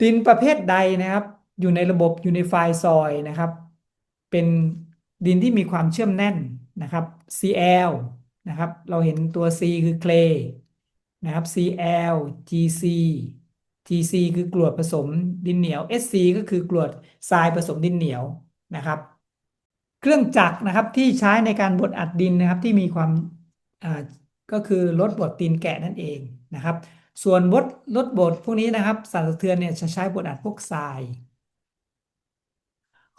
ดินประเภทใดนะครับ อยู่ในระบบอยู่ในิฟายซอยนะครับ เป็นดินที่มีความเชื่อมแน่นนะครับ Cl นะครับ เราเห็นตัว C คือ clay นะครับ Cl Gc Gc คือกรวดผสมดินเหนียว Sc ก็คือกรวดทรายผสมดินเหนียวนะครับ เครื่องจักรนะครับที่ใช้ในการบดอัดดินนะครับที่มีความ ก็คือรถบดตีนแกะนั่นเองนะครับ ส่วนบดรถบดพวกนี้นะครับสั่นสะเทือนเนี่ยจะใช้บดอัดพวกทราย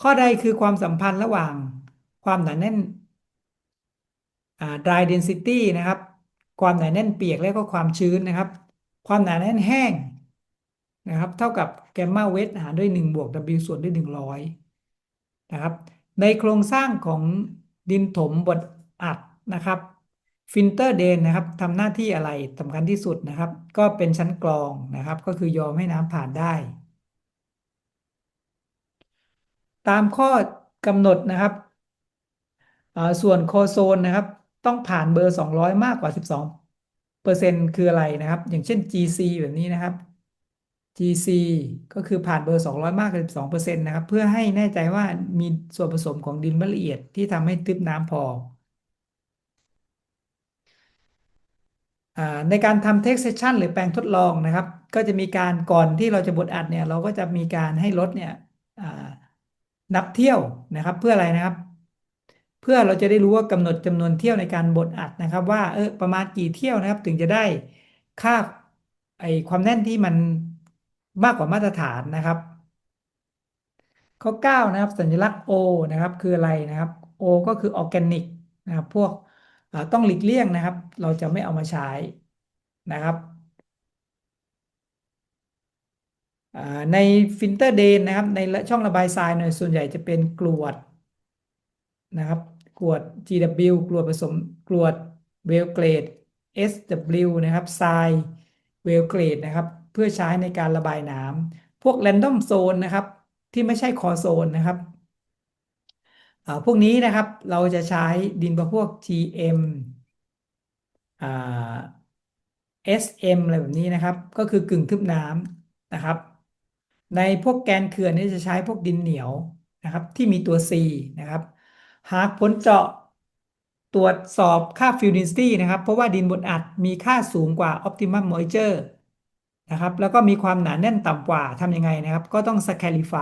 ข้อใดคือความสัมพันธ์ระหว่างความหนาแน่น dry density นะครับ ความหนาแน่นเปียกและก็ความชื้นนะครับ ความหนาแน่นแห้งนะครับ เท่ากับแกมมาเวทหารด้วย 1 บวก W ส่วนด้วย 100 นะครับ ในโครงสร้างของดินถมบดอัดนะครับ ฟิลเตอร์เดนนะครับทำหน้าที่อะไรสำคัญที่สุดนะครับ ก็เป็นชั้นกรองนะครับ ก็คือยอมให้น้ำผ่านได้ ตามข้อกำหนดนะครับส่วนโคโซนนะครับ ต้องผ่านเบอร์ 200 มากกว่า 12เปอร์เซ็นต์คืออะไรนะครับ อย่างเช่น GC แบบนี้นะครับ GC ก็คือผ่านเบอร์ 200 มากกว่า12เปอร์เซ็นต์นะครับ เพื่อให้แน่ใจว่ามีส่วนผสมของดินละเอียดที่ทำให้ทึบน้ำพอ ในการทำเทคเซสชันหรือแปลงทดลองนะครับ ก็จะมีการก่อนที่เราจะบดอัดเนี่ย เราก็จะมีการให้รถเนี่ยนับเที่ยวนะครับ เพื่ออะไรนะครับ เพื่อเราจะได้รู้ว่ากำหนดจำนวนเที่ยวในการบดอัดนะครับ ว่าเออประมาณกี่เที่ยวนะครับ ถึงจะได้ค่าไอความแน่นที่มันมากกว่ามาตรฐานนะครับ ข้อ 9 นะครับ สัญลักษณ์ O นะครับ คืออะไรนะครับ O ก็คือออร์แกนิกนะครับ พวก ต้องหลีกเลี่ยงนะครับ เราจะไม่เอามาใช้นะครับในฟิลเตอร์เดนนะครับ ในช่องระบายทรายเนี่ยส่วนใหญ่จะเป็นกรวดนะครับกรวด GW กรวดผสมกรวดเวลเกรด SW นะครับทรายเวลเกรดนะครับ เพื่อใช้ในการระบายน้ำพวกแรนดอมโซนนะครับ ที่ไม่ใช่คอโซนนะครับ พวกนี้นะครับเราจะใช้ดินประพวก GM SM อะไรแบบนี้นะครับ ก็คือกึ่งทึบน้ำนะครับ ในพวกแกนเขื่อนนี่จะใช้พวกดินเหนียวนะครับ ที่มีตัว C นะครับ หากผลเจาะตรวจสอบค่าฟิลดินสตี้นะครับ เพราะว่าดินบดอัดมีค่าสูงกว่า optimum moisture นะครับ แล้วก็มีความหนาแน่นต่ำกว่าทำยังไงนะครับ ก็ต้อง scalify